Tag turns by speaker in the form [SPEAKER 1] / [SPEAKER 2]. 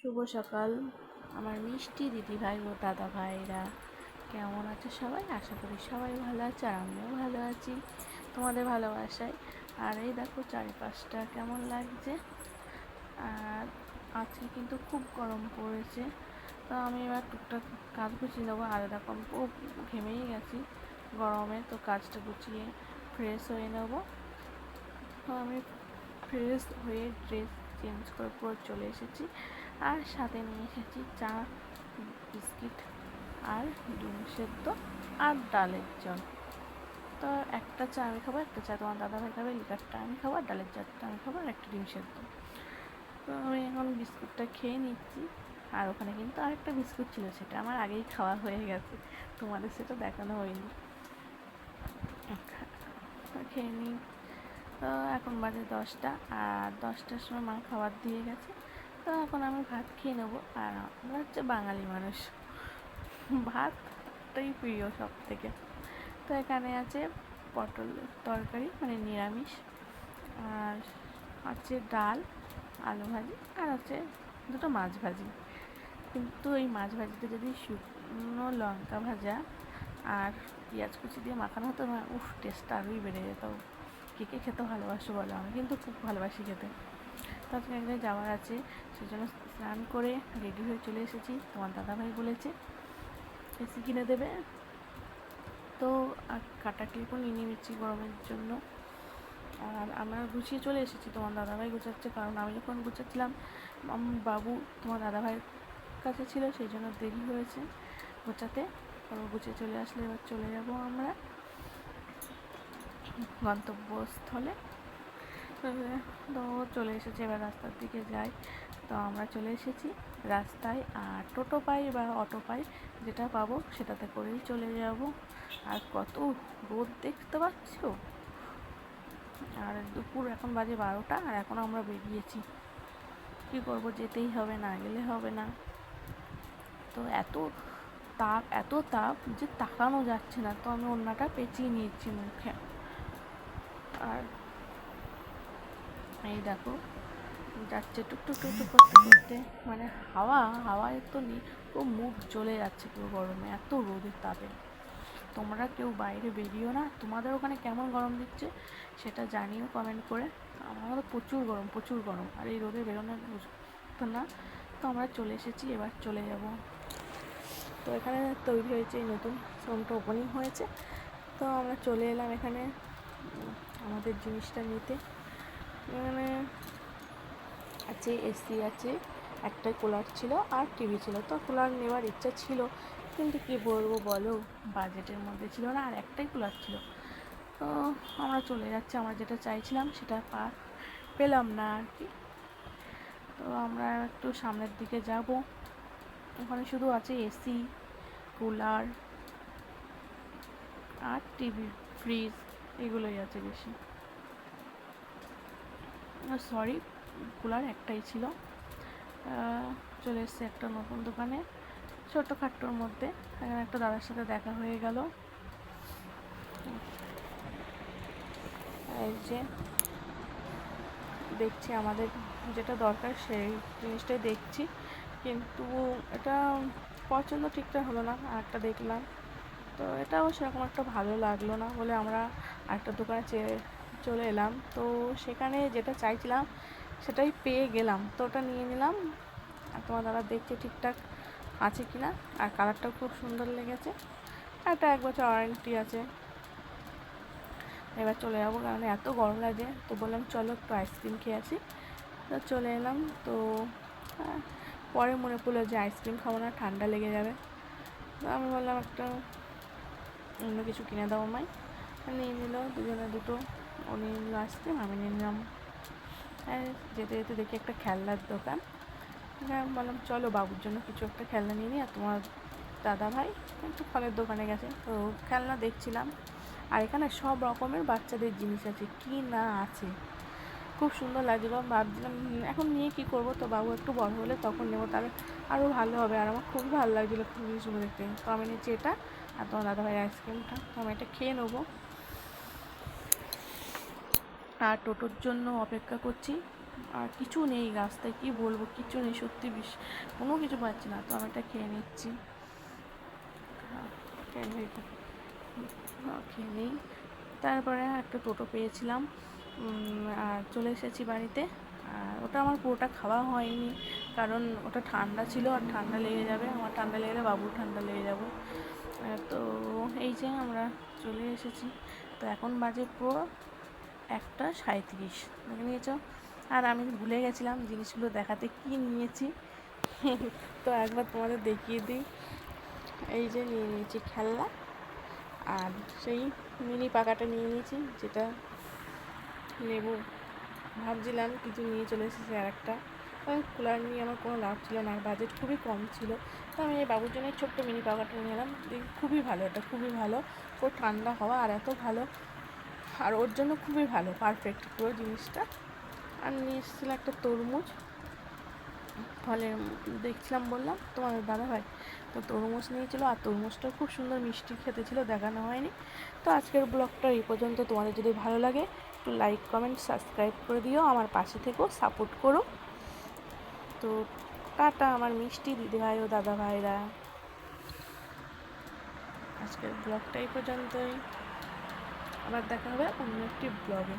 [SPEAKER 1] শুভ সকাল। আমার মিষ্টি দিদি ভাই ও দাদা ভাইরা কেমন আছে সবাই? আশা করি সবাই ভালো আছে আর আমিও ভালো আছি তোমাদের ভালোবাসায়। আর এই দেখো চারিপাশটা কেমন লাগছে? আর আজকে কিন্তু খুব গরম পড়েছে। তো আমি এবার টুকটাক কাজ গুছিয়ে নেব। আর আমি খুব ঘেমেই গেছি গরমে, তো কাজটা গুছিয়ে ফ্রেশ হয়ে নেব। তো আমি ফ্রেশ হয়ে ড্রেস চেঞ্জ করে পুরো চলে এসেছি। আর সাথে নিয়ে এসেছি চা, বিস্কিট আর ডিম সেদ্ধ আর ডালের জল তো একটা চা আমি খাব, একটা চা তোমার দাদাভাই খাবে, লিকারটা আমি খাব, আর ডালের চাটা আমি খাব, আর একটা ডিম সেদ্ধ। তো আমি এখন বিস্কুটটা খেয়ে নিচ্ছি, আর ওখানে কিন্তু আরেকটা বিস্কুট ছিল, সেটা আমার আগেই খাওয়া হয়ে গেছে। তোমাদের সেটা দেখানো হয়নি। খেয়ে নিই। তো এখন বাজে দশটা, আর দশটার সময় মা খাবার দিয়ে গেছে। তো এখন আমি ভাত খেয়ে নেব। আর আমরা হচ্ছে বাঙালি মানুষ। ভাতটাই প্রিয় সব থেকে তো এখানে আছে পটল তরকারি মানে নিরামিষ। আর আছে ডাল, আলু ভাজি, আর আছে দুটো মাছ ভাজি। কিন্তু এই মাছ ভাজিতে যদি শুকনো লঙ্কা ভাজা আর পেঁয়াজ কুচি দিয়ে মাখানো হতো, উফ টেস্টটা আরোই বেড়ে যেত। কে কে খেতে ভালোবাসো বলো? আমি কিন্তু খুব ভালোবাসি খেতে। আজকে এক জায়গায় যাওয়ার আছে, সেজন্য স্নান করে রেডি হয়ে চলে এসেছি। তোমার দাদাভাই বলেছে, এসি কিনে দেবে। তো আর কাটা ক্লিপও নিয়ে নিয়েছি গরমের জন্য। আর আমরা গুছিয়ে চলে এসেছি, তোমার দাদাভাই গুছাচ্ছে, কারণ আমি যখন গুছাচ্ছিলাম বাবু তোমার দাদাভাইয়ের কাছে ছিল, সেই জন্য দেরি হয়েছে গোছাতে। তো গুছিয়ে চলে আসলে এবার চলে যাব আমরা গন্তব্যস্থলে। তো চলে এসেছে, এবার রাস্তার দিকে যাই। তো আমরা চলে এসেছি রাস্তায়, আর টোটো পাই বা অটো পাই, যেটা পাবো সেটাতে করেই চলে যাব। আর কত রোদ দেখতে পাচ্ছ? আর দুপুর এখন বাজে বারোটা, আর এখন আমরা বেরিয়েছি। কী করব, যেতেই হবে না, গেলে হবে না। তো এত তাপ এত তাপ যে তাকানো যাচ্ছে না। তো আমি অন্যটা পেঁচিয়ে নিয়েছি মুখে। আর এই দেখো, যাচ্ছে টুকটুক টুকটুক করতে করতে। মানে হাওয়া, হাওয়ায় তো নেই, পুরো মুখ জ্বলে যাচ্ছে পুরো গরমে, এত রোদের তাপে। তোমরা কেউ বাইরে বেরিও না, তোমাদের ওখানে কেমন গরম দিচ্ছে সেটা জানিও কমেন্ট করে। আমার তো প্রচুর গরম প্রচুর গরম, আর এই রোদে বেরোনো বুঝতো না। তো আমরা চলে এসেছি, এবার চলে যাব। তো এখানে তৈরি হয়েছে এই নতুন শোরুমটা ওপেনিং হয়েছে। তো আমরা চলে এলাম এখানে আমাদের জিনিসটা নিতে। এখানে আছে এসি আছে, একটা কুলার ছিল আর টিভি ছিল। তো কুলার নেওয়ার ইচ্ছা ছিল, কিন্তু কী বলব বলো? বাজেটের মধ্যে ছিল না, আর একটাই কুলার ছিল। তো আমরা চলে যাচ্ছি, আমরা যেটা চাইছিলাম সেটা পা পেলাম না আর কি। তো আমরা একটু সামনের দিকে যাব। ওখানে শুধু আছে এসি কুলার আর টিভি ফ্রিজ এগুলোই আছে বেশি। সরি কুলার একটাই ছিল। চলে এসছে একটা নতুন দোকানে, ছোটোখাট্টোর মধ্যে। এখানে একটা দাদার সাথে দেখা হয়ে গেল। এই যে, দেখছি আমাদের যেটা দরকার সেই জিনিসটাই দেখছি। কিন্তু এটা পছন্দ ঠিকঠাক হলো না, আরেকটা দেখলাম। তো এটাও সেরকম একটা ভালো লাগল না বলে আমরা আরেকটা দোকানে চেয়ে চলে এলাম। তো সেখানে যেটা চাইছিলাম, সেটাই পেয়ে গেলাম। তো ওটা নিয়ে নিলাম। আর তোমার দাদা দেখছে ঠিকঠাক আছে কি না আর কালারটাও খুব সুন্দর লেগেছে। একটা এক বছর ওয়ারেন্টি আছে। এবার চলে যাব কারণ এত গরম লাগে তো বললাম, চলো একটু আইসক্রিম খেয়ে আসি। তো চলে এলাম। তো পরে মনে পড়ল যে আইসক্রিম খাব না, ঠান্ডা লেগে যাবে। তো আমি বললাম, একটা অন্য কিছু কিনে দাও আমায়। নিয়ে নিল, দুজনে দুটো। ও নিয়ে নিল আইসক্রিম আমি নিলাম। আর যেতে যেতে দেখি একটা খেলনার দোকান। হ্যাঁ বললাম, চলো বাবুর জন্য কিছু একটা খেলনা নিয়ে নিই আর তোমার দাদা ভাই একটু ফলের দোকানে গেছে। তো খেলনা দেখছিলাম। আর এখানে সব রকমের বাচ্চাদের জিনিস আছে, কি না আছে। খুব সুন্দর লাগছিল। ভাবছিলাম এখন নিয়ে কি করব? তো বাবু একটু বড় হলে তখন নেব, তাহলে আরও ভালো হবে। আর আমার খুবই ভালো লাগছিল জিনিসগুলো দেখতে। তো আমি নিচ্ছি এটা আর তোমার দাদাভাই আইসক্রিমটা তো আমি এটা খেয়ে নেব। আর টোটোর জন্য অপেক্ষা করছি। আর কিছু নেই রাস্তায় কি বলব কিছু নেই সত্যি বিশ কোনো কিছু পাচ্ছি না। তো আমি এটা খেয়ে নিচ্ছি। হ্যাঁ, খেয়ে নিই হ্যাঁ, তারপরে একটা টোটো পেয়েছিলাম। আর চলে এসেছি বাড়িতে। আর ওটা আমার পুরোটা খাওয়া হয়নি। কারণ ওটা ঠান্ডা ছিল আর ঠান্ডা লেগে যাবে। আমার ঠান্ডা লেগে বাবুর ঠান্ডা লেগে যাবে। তো এই যে আমরা চলে এসেছি। তো এখন বাজে পুরো একটা সাঁত্রিশ দেখে নিয়েছো? আর আমি ভুলে গেছিলাম জিনিসগুলো দেখাতে কি নিয়েছি। তো একবার তোমাদের দেখিয়ে দিই। এই যে নিয়ে নিয়েছি খেলনা। আর সেই মিনি পাকাটা নিয়ে নিয়েছি, যেটা নেব ভাবছিলাম কিছু নিয়ে চলে এসেছি আর একটা। কারণ কুলার নিয়ে আমার কোনো লাভ ছিল না বাজেট খুবই কম ছিল। তো আমি এই বাবুর জন্য ছোট্ট মিনি পাকাটা নিয়ে এলাম। দেখি, খুবই ভালো, এটা খুবই ভালো। পুরো ঠান্ডা হওয়া, আর এত ভালো। আর ওর জন্য খুবই ভালো পারফেক্ট পুরো জিনিসটা। আর নিয়ে এসেছিল একটা তরমুজ। ফলে দেখছিলাম, বললাম, তোমাদের দাদা ভাই তো তরমুজ নিয়েছিল, আর তরমুজটা খুব সুন্দর মিষ্টি খেতে ছিল, দেখানো হয়নি। তো আজকের ব্লগটা এই পর্যন্ত। তোমাদের যদি ভালো লাগে, একটু লাইক কমেন্ট সাবস্ক্রাইব করে দিও। আমার পাশে থেকেও সাপোর্ট করো। তো টাটা আমার মিষ্টি দিদিভাই ও দাদা ভাইরা আজকের ব্লগটা এই পর্যন্তই। আবার দেখা হবে অন্য একটি ব্লগে